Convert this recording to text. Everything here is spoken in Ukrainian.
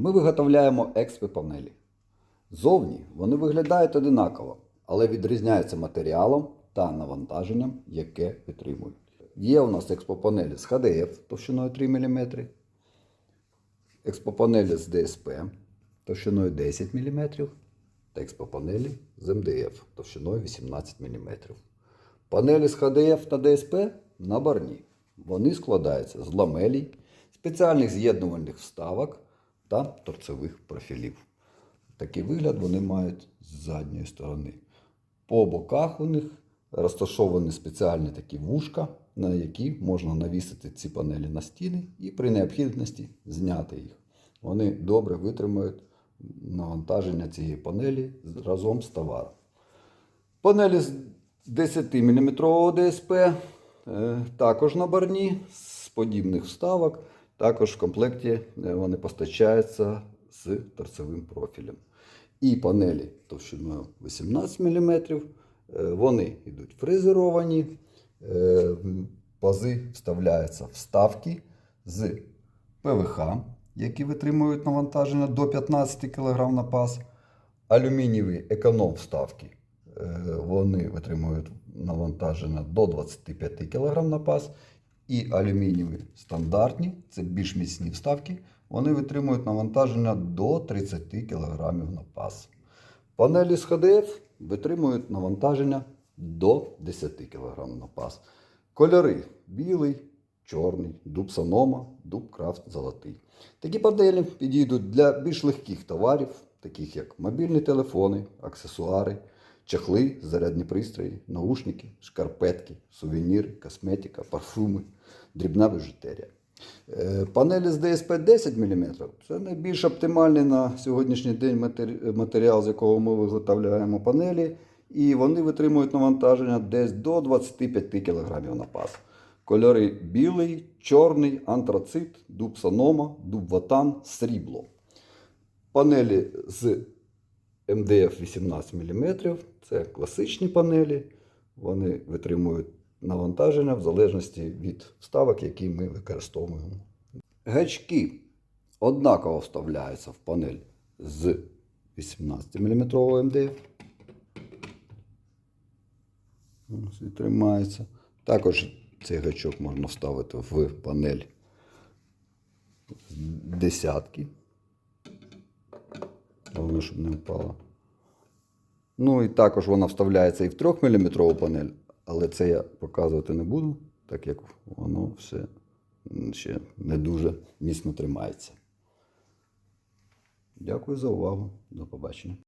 Ми виготовляємо експи панелі. Зовні вони виглядають одинаково, але відрізняються матеріалом та навантаженням, яке підтримують. Є у нас експопанелі з ХДФ товщиною 3 мм, експопанелі з ДСП товщиною 10 мм та експопанелі з МДФ товщиною 18 мм. Панелі з ХДФ та ДСП наборні. Вони складаються з ламелій, спеціальних з'єднувальних вставок та торцевих профілів. Такий вигляд вони мають з задньої сторони. По боках у них розташовані спеціальні такі вушка, на які можна навісити ці панелі на стіни і при необхідності зняти їх. Вони добре витримують навантаження цієї панелі разом з товаром. Панелі з 10-мм ДСП е, також наборні з подібних вставок. Також в комплекті е, вони постачаються з торцевим профілем. І панелі товщиною 18 мм. е, Вони йдуть фрезеровані, е, пази вставляються вставки з ПВХ, які витримують навантаження до 15 кг на паз. Алюмінієві економ вставки. Вони витримують навантаження до 25 кг на паз. І алюмінієві стандартні, це більш міцні вставки, вони витримують навантаження до 30 кг на паз. Панелі з ХДФ витримують навантаження до 10 кг на паз. Кольори білий, чорний, дуб санома, дуб крафт золотий. Такі панелі підійдуть для більш легких товарів, таких як мобільні телефони, аксесуари, чехли, зарядні пристрої, наушники, шкарпетки, сувеніри, косметика, парфуми, дрібна біжутерія. Е, Панелі з ДСП 10 мм це найбільш оптимальний на сьогоднішній день матеріал, з якого ми виготовляємо панелі, і вони витримують навантаження десь до 25 кг на паз. Кольори білий, чорний, антрацит, дуб санома, дуб ватан, срібло. Панелі з МДФ 18 мм це класичні панелі. Вони витримують навантаження в залежності від вставок, які ми використовуємо. Гачки однаково вставляються в панель з 18 мм МДФ. Ось і тримається. Також цей гачок можна вставити в панель з десятки. Головне, щоб не впало. Ну і також вона вставляється і в 3-мм панель, але це я показувати не буду, так як воно все ще не дуже міцно тримається. Дякую за увагу. До побачення.